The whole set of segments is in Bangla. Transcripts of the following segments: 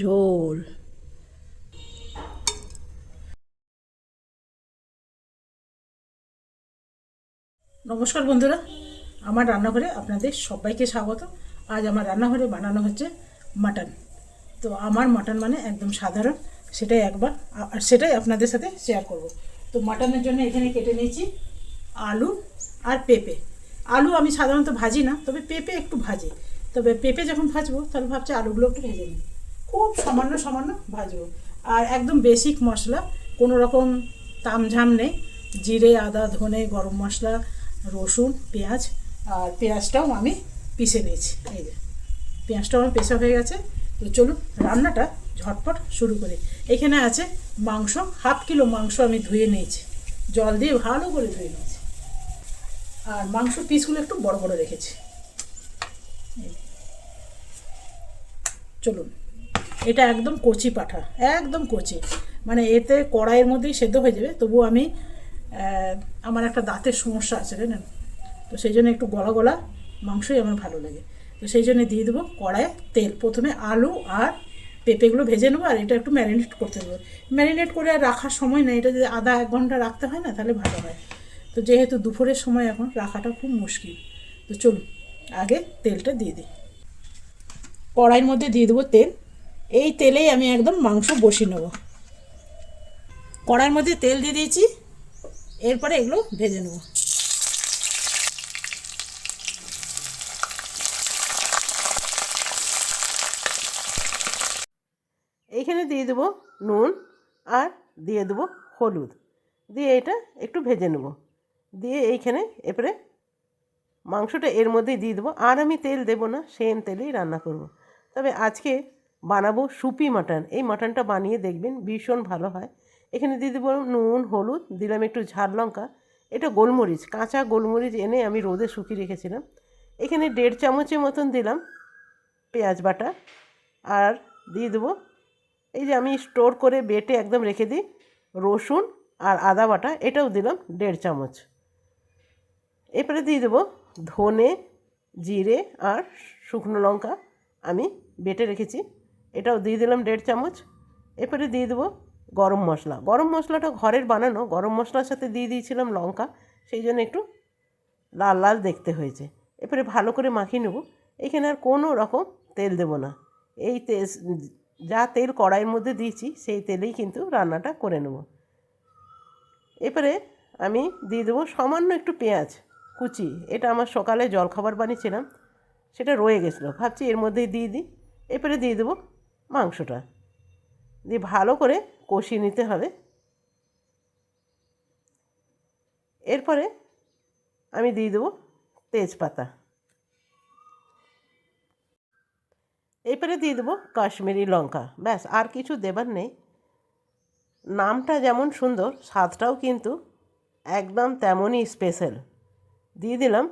ঝোল নমস্কার বন্ধুরা, আমার রান্নাঘরে আপনাদের সবাইকে স্বাগত। আজ আমার রান্নাঘরে বানানো হচ্ছে মাটন। তো আমার মাটন মানে একদম সাধারণ, সেটাই একবার, আর সেটাই আপনাদের সাথে শেয়ার করব। তো মাটনের জন্য এখানে কেটে নিয়েছি আলু আর পেঁপে। আলু আমি সাধারণত ভাজি না, তবে পেঁপে একটু ভাজি। তবে পেঁপে যখন ভাজবো, তাহলে ভাবছি আলুগুলো একটু ভেজে নিই। খুব সামান্য সামান্য ভাজবো। আর একদম বেসিক মশলা, কোনো রকম তামঝাম নেই। জিরে, আদা, ধনে, গরম মশলা, রসুন, পেঁয়াজ, আর পেঁয়াজটাও আমি পিষে নিয়েছি। এই যে, পেঁয়াজটাও আমার পেশা হয়ে গেছে। তো চলুন রান্নাটা ঝটপট শুরু করি। এখানে আছে মাংস, হাফ কিলো মাংস আমি ধুয়ে নিয়েছি। জল দিয়ে ভালো করে ধুয়ে নিয়েছি। আর মাংস পিসগুলো একটু বড় বড় রেখেছি। চলুন। এটা একদম কচি পাঠা, একদম কচি। মানে এতে কড়াইয়ের মধ্যেই সেদ্ধ হয়ে যাবে, তবু আমি আমার একটা দাঁতের সমস্যা আছে, জানেন? তো সেই জন্য একটু গলা গলা মাংসই আমার ভালো লাগে। তো সেই জন্য দিয়ে দেবো কড়াইয়ে তেল। প্রথমে আলু আর পেঁপেগুলো ভেজে নেব, আর এটা একটু ম্যারিনেট করতে দেবো। ম্যারিনেট করে আর রাখার সময় নেই, এটা যদি আধা এক ঘণ্টা রাখতে হয় না, তাহলে ভালো হয়। তো যেহেতু দুপুরের সময় এখন, রাখাটা খুব মুশকিল। তো চলুন, আগে তেলটা দিয়ে দিই। কড়াইয়ের মধ্যে দিয়ে দেবো তেল। এই তেলেই আমি একদম মাংস বসিয়ে নেব। কড়ার মধ্যে তেল দিয়ে দিয়েছি, এরপরে এগুলো ভেজে নেব। এইখানে দিয়ে দেবো নুন আর দিয়ে দেবো হলুদ। দিয়ে এটা একটু ভেজে নেব। দিয়ে এইখানে এরপরে মাংসটা এর মধ্যেই দিয়ে দেবো। আর আমি তেল দেবো না, সেম তেলেই রান্না করব। তবে আজকে বানাবো সুপি মাটন। এই মাটনটা বানিয়ে দেখবেন ভীষণ ভালো হয়। এখানে দিয়ে দেবো নুন, হলুদ, দিলাম একটু ঝাল লঙ্কা। এটা গোলমরিচ, কাঁচা গোলমরিচ এনে আমি রোদে শুকিয়ে রেখেছিলাম। এখানে দেড় চামচের মতন দিলাম পেঁয়াজ বাটা। আর দিয়ে দেবো এই যে আমি স্টোর করে বেটে একদম রেখে দিই রসুন আর আদা বাটা, এটাও দিলাম দেড় চামচ। এরপরে দিয়ে দেবো ধনে, জিরে আর শুকনো লঙ্কা আমি বেটে রেখেছি। এটাও দিয়ে দিলাম দেড় চামচ। এরপরে দিয়ে দেবো গরম মশলা। গরম মশলাটা ঘরের বানানো, গরম মশলার সাথে দিয়ে দিয়েছিলাম লঙ্কা, সেই জন্য একটু লাল লাল দেখতে হয়েছে। এরপরে ভালো করে মাখিয়ে নেব। এখানে আর কোনো রকম তেল দেবো না। এই তেল, যা তেল কড়াইয়ের মধ্যে দিয়েছি, সেই তেলেই কিন্তু রান্নাটা করে নেব। এরপরে আমি দিয়ে দেবো সামান্য একটু পেঁয়াজ কুচি। এটা আমার সকালে জলখাবার বানিয়েছিলাম, সেটা রয়ে গেছিল। ভাবছি এর মধ্যেই দিয়ে দিই। এরপরে দিয়ে দেবো মাংসটা দিয়ে ভালো করে কষিয়ে নিতে হবে। এরপরে আমি দিয়ে দেবো তেজপাতা। এরপরে দিয়ে দেবো কাশ্মীরি লঙ্কা। ব্যাস, আর কিছু দেবার নেই। নামটা যেমন সুন্দর, স্বাদটাও কিন্তু একদম তেমনই স্পেশাল দিয়ে দিলাম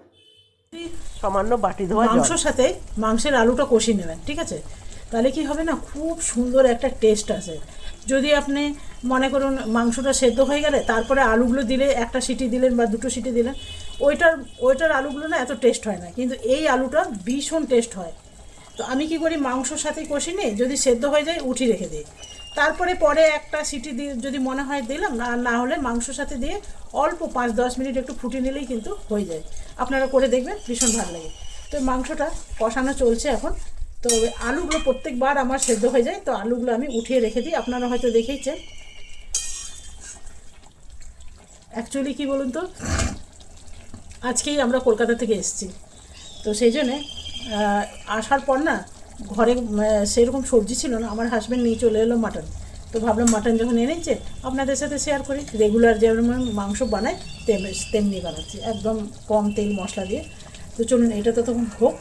সামান্য বাটি ধোয়া মাংসর সাথে মাংসের আলুটা কষিয়ে নেবেন, ঠিক আছে? তাহলে কি হবে না খুব সুন্দর একটা টেস্ট আসে। যদি আপনি মনে করুন মাংসটা সেদ্ধ হয়ে গেলে, তারপরে আলুগুলো দিলে, একটা সিটি দিলেন বা দুটো সিটি দিলেন, ওইটার ওইটার আলুগুলো না এত টেস্ট হয় না। কিন্তু এই আলুটা ভীষণ টেস্ট হয়। তো আমি কি করি, মাংসর সাথে কষি নিই যদি সেদ্ধ হয়ে যায়, উঠি রেখে দিই। তারপরে পরে একটা সিটি দিয়ে যদি মনে হয় দিলাম, না না হলে মাংসর সাথে দিয়ে অল্প পাঁচ দশ মিনিট একটু ফুটিয়ে নিলেই কিন্তু হয়ে যায়। আপনারা করে দেখবেন, ভীষণ ভালো লাগে। তো মাংসটা কষানো চলছে এখন। তো আলুগুলো প্রত্যেকবার আমার সেদ্ধ হয়ে যায়, তো আলুগুলো আমি উঠিয়ে রেখে দিই, আপনারা হয়তো দেখেইছেন। অ্যাকচুয়ালি কি বলুন তো? আজকেই আমরা কলকাতা থেকে এসেছি। তো সেই জন্যে আসার পর না, ঘরে সেরকম সবজি ছিল না, আমার হাজব্যান্ড নিয়ে চলে এলো মাটন তো ভাবলাম মাটন যখন এনেছে, আপনাদের সাথে শেয়ার করি। রেগুলার যেমন মাংস বানাই, তেমনি তেমনি বানাচ্ছি, একদম কম তেল মশলা দিয়ে। তো চলুন, এটা তো তখন হোক।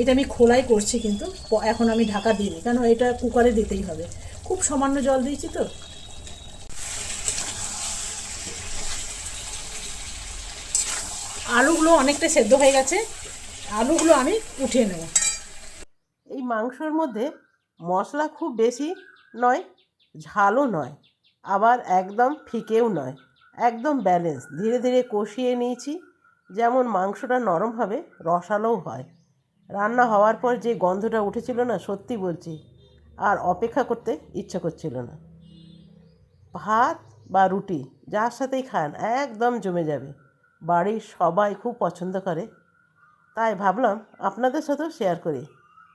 এটা আমি খোলাই করছি কিন্তু এখন আমি ঢাকা দিইনি। কারণ এটা কুকারে দিতেই হবে। খুব সামান্য জল দিয়েছি তো। আলুগুলো অনেকটা সেদ্ধ হয়ে গেছে। আলুগুলো আমি উঠিয়ে নেব। এই মাংসর মধ্যে মশলা খুব বেশি নয়, ঝালও নয়, আবার একদম ফিকেও নয়, একদম ব্যালেন্স ধীরে ধীরে কষিয়ে নিয়েছি, যেমন মাংসটা নরম হবে, রসালোও হয়। রান্না হওয়ার পর যে গন্ধটা উঠেছিল না, সত্যি বলছি, আর অপেক্ষা করতে ইচ্ছা করছিল না। ভাত বা রুটি যার সাথেই খান একদম জমে যাবে। বাড়ির সবাই খুব পছন্দ করে। তাই ভাবলাম আপনাদের সাথেও শেয়ার করি।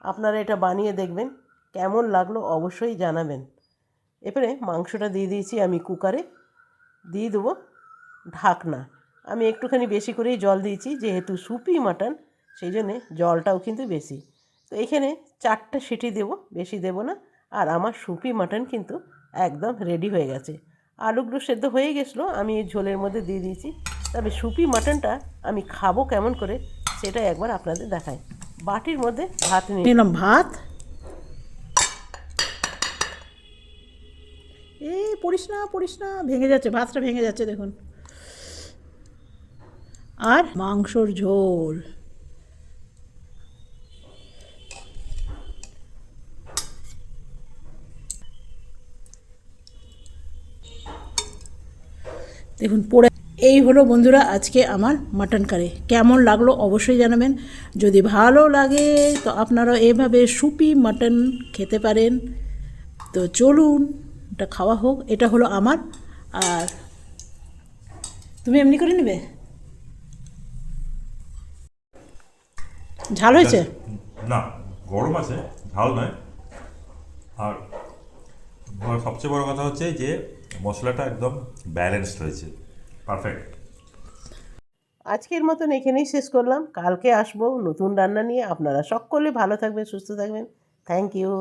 আপনারা এটা বানিয়ে দেখবেন, কেমন লাগল অবশ্যই জানাবেন। এবারে মাংসটা দিয়ে দিয়েছি আমি কুকারে। দিয়ে দেবো ঢাকনা। আমি একটুখানি বেশি করেই জল দিয়েছি, যেহেতু সুপি মাটন সেই জন্যে জলটাও কিন্তু বেশি। তো এখানে চারটে সিটি দেব, বেশি দেব না। আর আমার সুপি মাটন কিন্তু একদম রেডি হয়ে গেছে। আলুগুলো সেদ্ধ হয়ে গেছিল, আমি এই ঝোলের মধ্যে দিয়ে দিয়েছি। তবে সুপি মাটনটা আমি খাব কেমন করে সেটা একবার আপনাদের দেখাই। বাটির মধ্যে ভাত নিয়ে নিলাম ভাত। এ পড়িস না পড়িস না, ভেঙে যাচ্ছে, ভাতটা ভেঙে যাচ্ছে দেখুন। আর মাংসর ঝোল। দেখুন, পোড়া এই হলো বন্ধুরা আজকে আমার মাটন কারি কেমন লাগল অবশ্যই জানাবেন। যদি ভালো লাগে, তো আপনারা এভাবে সুপি মাটন খেতে পারেন। তো চলুন, এটা খাওয়া হোক, এটা হলো আমার। আর তুমি এমনি করে নেবে? ঝাল হয়েছে? না, গরম আছে, ঝাল নয়। আর সবচেয়ে বড় কথা হচ্ছে যে মশলাটা একদম ব্যালেন্সড হয়েছে। পারফেক্ট আজকের মতন এখানেই শেষ করলাম। কালকে আসব নতুন রান্না নিয়ে। আপনারা সকলে ভালো থাকবেন, সুস্থ থাকবেন। Thank you